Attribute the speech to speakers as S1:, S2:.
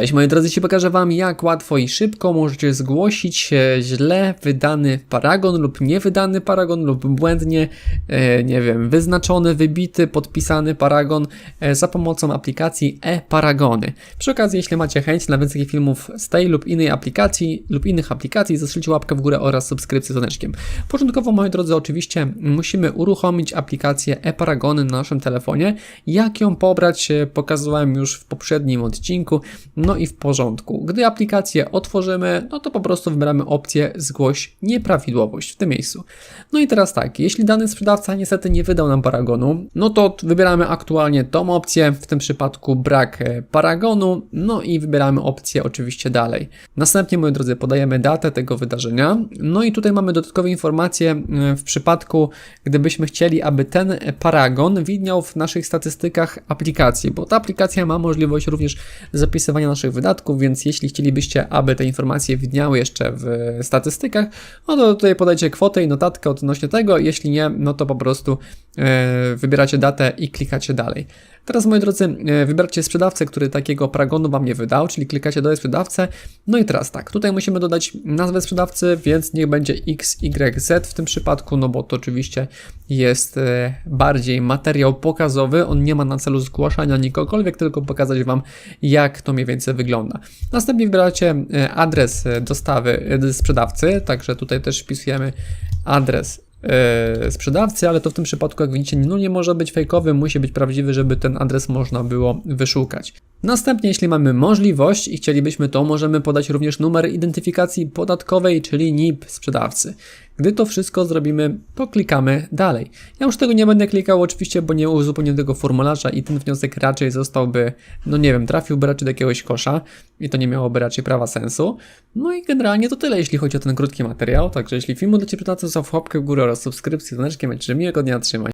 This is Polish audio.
S1: Cześć moi drodzy, dzisiaj pokażę Wam jak łatwo i szybko możecie zgłosić źle wydany paragon lub niewydany paragon lub błędnie, e, nie wiem, wyznaczony, wybity, podpisany paragon e, za pomocą aplikacji e-paragony. Przy okazji, jeśli macie chęć na więcej filmów z tej lub innej aplikacji lub innych aplikacji, zastrzelcie łapkę w górę oraz subskrypcję z dzwoneczkiem. Początkowo moi drodzy, oczywiście musimy uruchomić aplikację e-paragony na naszym telefonie. Jak ją pobrać, e, pokazywałem już w poprzednim odcinku. No i w porządku. Gdy aplikację otworzymy, no to po prostu wybieramy opcję zgłoś nieprawidłowość w tym miejscu. No i teraz tak, jeśli dany sprzedawca niestety nie wydał nam paragonu, no to wybieramy aktualnie tą opcję, w tym przypadku brak e, paragonu, no i wybieramy opcję oczywiście dalej. Następnie, moi drodzy, podajemy datę tego wydarzenia, no i tutaj mamy dodatkowe informacje e, w przypadku, gdybyśmy chcieli, aby ten paragon widniał w naszych statystykach aplikacji, bo ta aplikacja ma możliwość również zapisywania naszych wydatków, więc jeśli chcielibyście, aby te informacje widniały jeszcze w statystykach, no to tutaj podajcie kwotę i notatkę odnośnie tego, jeśli nie, no to po prostu wybieracie datę i klikacie dalej. Teraz, moi drodzy, e, wybracie sprzedawcę, który takiego paragonu Wam nie wydał, czyli klikacie dodaj sprzedawcę. No i teraz tak, tutaj musimy dodać nazwę sprzedawcy, więc niech będzie XYZ w tym przypadku, no bo to oczywiście jest e, bardziej materiał pokazowy, on nie ma na celu zgłaszania nikogokolwiek, tylko pokazać Wam, jak to mniej więcej wygląda. Następnie wybieracie e, adres e, dostawy e, sprzedawcy, także tutaj też wpisujemy adres e, sprzedawcy, ale to w tym przypadku, jak widzicie, no nie może być fejkowy, musi być prawdziwy, żeby ten adres można było wyszukać. Następnie, jeśli mamy możliwość i chcielibyśmy to, możemy podać również numer identyfikacji podatkowej, czyli NIP sprzedawcy. Gdy to wszystko zrobimy, to klikamy dalej. Ja już tego nie będę klikał oczywiście, bo nie uzupełnię tego formularza i ten wniosek raczej zostałby, no nie wiem, trafiłby raczej do jakiegoś kosza i to nie miałoby raczej prawa sensu. No i generalnie to tyle, jeśli chodzi o ten krótki materiał. Także jeśli film dla Ciebie to zostaw łapkę w górę oraz subskrypcję z dzwoneczkiem, życzę miłego dnia, trzymaj.